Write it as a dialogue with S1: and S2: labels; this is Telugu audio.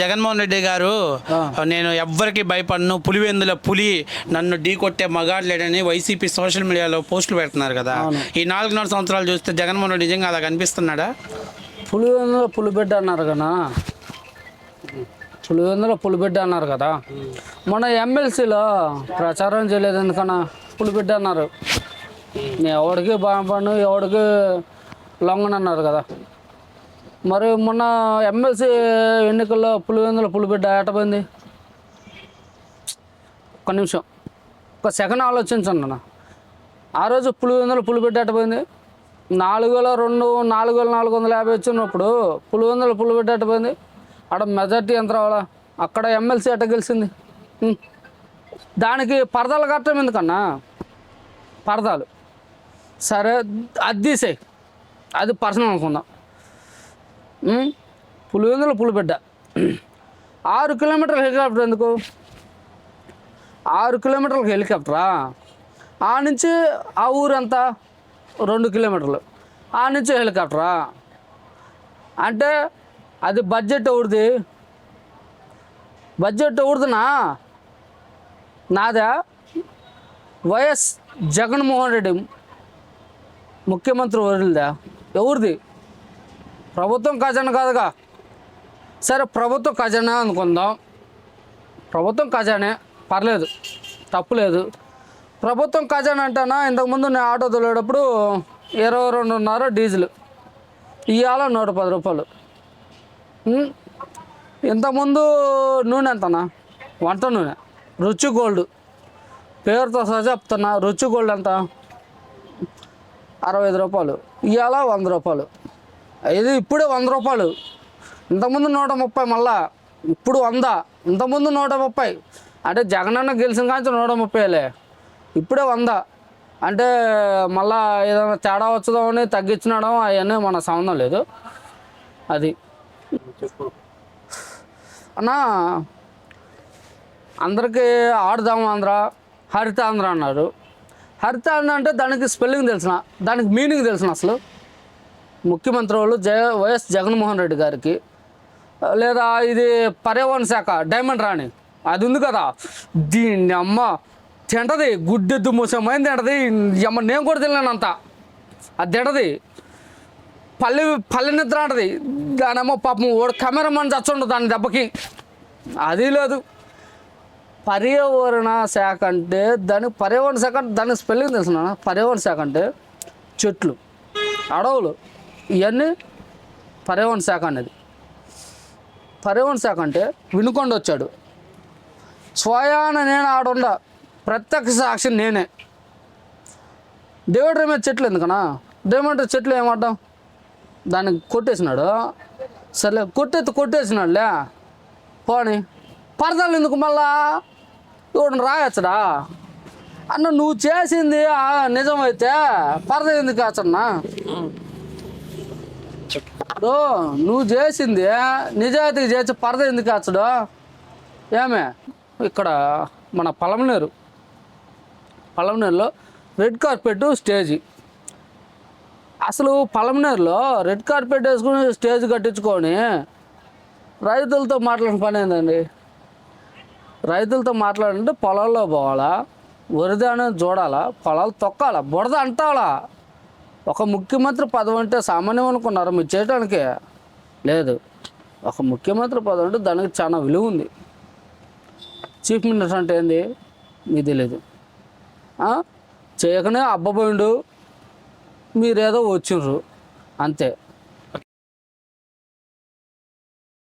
S1: జగన్మోహన్ రెడ్డి గారు నేను ఎవ్వరికి భయపడను పులివెందుల పులి నన్ను ఢీ కొట్టే మగాడు లేడని వైసీపీ సోషల్ మీడియాలో పోస్టులు పెడుతున్నారు కదా. ఈ నాలుగున్నర సంవత్సరాలు చూస్తే జగన్మోహన్ రెడ్డి నిజంగా అలా కనిపిస్తున్నాడా?
S2: పులివెందులో పులిబిడ్డ అన్నారు కదా. పులివెందులో పులిబిడ్డ అన్నారు కదా. మొన్న ఎమ్మెల్సీలో ప్రచారం చేయలేదు ఎందుకన్నా? పులిబిడ్డ అన్నారు. ఎవడికి బాగుపడను ఎవడికి లొంగనన్నారు కదా. మరి మొన్న ఎమ్మెల్సీ ఎన్నికల్లో పులివెందులో పులిబిడ్డ ఏటపోయింది ఒక్క నిమిషం. ఒక సెకండ్ ఆలోచించండి అన్న. ఆ రోజు పులివెందుల పులిబిడ్డ ఎట్టపోయింది నాలుగు వేల రెండు నాలుగు వేల నాలుగు వందల యాభై వచ్చినప్పుడు పులివెందుల పులిబిడ్డ ఎట్టపోయింది అక్కడ మెజార్టీ ఎంత రావాలా? అక్కడ ఎమ్మెల్సీ ఎట్ట గెలిచింది? దానికి పరదాలు కట్టడం ఎందుకన్నా? పరదాలు. సరే అది తీసేయి. అది పర్సనల్ అనుకుందాం. పులివెందుల పులిబిడ్డ ఆరు కిలోమీటర్ల హెలికాప్టర్ ఎందుకు? ఆరు కిలోమీటర్లకు హెలికాప్టరా? ఆ నుంచి ఆ ఊరంతా రెండు కిలోమీటర్లు. ఆ నుంచి హెలికాప్టరా? అంటే అది బడ్జెట్ ఎవరిది? బడ్జెట్ ఎవరిదినా? నాదా? వైఎస్ జగన్మోహన్ రెడ్డి ముఖ్యమంత్రి వదిలిదా ఎవరిది? ప్రభుత్వం ఖజానా కాదుగా. సరే ప్రభుత్వం ఖజానా అనుకుందాం. ప్రభుత్వం ఖజానే పర్లేదు తప్పులేదు. ప్రభుత్వం ఖజానా అంటానా ఇంతకుముందు నేను ఆటో తోలేటప్పుడు ఇరవై రెండున్నర డీజిల్. ఇవాళ నూట పది రూపాయలు. ఇంతకుముందు నూనె ఎంతనా వంట నూనె. రుచి గోల్డ్. పేరుతో సహా చెప్తున్నా రుచి గోల్డ్ ఎంత? అరవై ఐదు రూపాయలు. ఇవాళ వంద రూపాయలు. ఇది ఇప్పుడే వంద రూపాయలు. ఇంతకుముందు నూట ముప్పై మళ్ళా ఇప్పుడు వంద. ఇంతకుముందు నూట ముప్పై. అంటే జగనన్న గెలిచిన కానీ నూట ముప్పైలే. ఇప్పుడే వంద. అంటే మళ్ళా ఏదైనా తేడా వచ్చదో అని తగ్గించినడం అవన్నీ మన సంబంధం లేదు. అది. అన్నా అందరికీ ఆడుదాం ఆంధ్ర హరిత ఆంధ్ర అన్నారు. హరిత ఆంధ్ర అంటే దానికి స్పెల్లింగ్ తెలిసిన దానికి మీనింగ్ తెలిసిన అసలు. ముఖ్యమంత్రి వాళ్ళు జయ వైఎస్ జగన్మోహన్ రెడ్డి గారికి లేదా ఇది పర్యావరణ శాఖ డైమండ్ రాణి అది ఉంది కదా. దీన్ని అమ్మ తింటది గుడ్డెద్దు మూసమైంది తింటది అమ్మ నేను కూడా తినలేనంత అది తింటది. పల్లె పల్లె నిద్ర అంటది. దానేమో పాపం ఓడి కెమెరామన్ చచ్చుండు దాని దెబ్బకి. అది లేదు. పర్యావరణ శాఖ అంటే దాని పర్యావరణ శాఖ అంటే దాని స్పెల్లింగ్ తెలుసు పర్యావరణ శాఖ అంటే చెట్లు అడవులు. ఇవన్నీ పర్యావరణ శాఖ అనేది పర్యావరణ శాఖ అంటే వినుకొండ వచ్చాడు. స్వయాన నేను ఆడుండ ప్రత్యక్ష సాక్షి నేనే. డివైడర్ మీద చెట్లు ఎందుకనా? డివైడర్ చెట్లు ఏమంటాం? దాన్ని కొట్టేసినాడు. సరే కొట్టెత్తి కొట్టేసినాడులే. పోని. పరదాలు ఎందుకు మళ్ళా? ఇవ్వడం రాయచ్చడా? అన్న నువ్వు చేసింది నిజమైతే పరద ఎందుకు కాచన్నా ఇప్పుడు నువ్వు చేసింది నిజాయితీ చేసి పరద ఎందుకు వేచ్చడు ఏమే? ఇక్కడ మన పలమనేరు. పలమనేరులో రెడ్ కార్పెట్ స్టేజీ. అసలు పలమనేరులో రెడ్ కార్పెట్ వేసుకుని స్టేజ్ కట్టించుకొని రైతులతో మాట్లాడిన పని ఏందండి? రైతులతో మాట్లాడంటే పొలాల్లో పోవాలా వరిద అనేది చూడాలా పొలాలు తొక్కాలా బుడద అంటాలా ఒక ముఖ్యమంత్రి పదవి అంటే సామాన్యం అనుకున్నారు మీరు చేయడానికి లేదు. ఒక ముఖ్యమంత్రి పదవి అంటే దానికి చాలా విలువ ఉంది. చీఫ్ మినిస్టర్ అంటే ఏంది? మీకు తెలియదు చేయకనే అబ్బబోయిండు. మీరేదో వచ్చిండ్రు అంతే.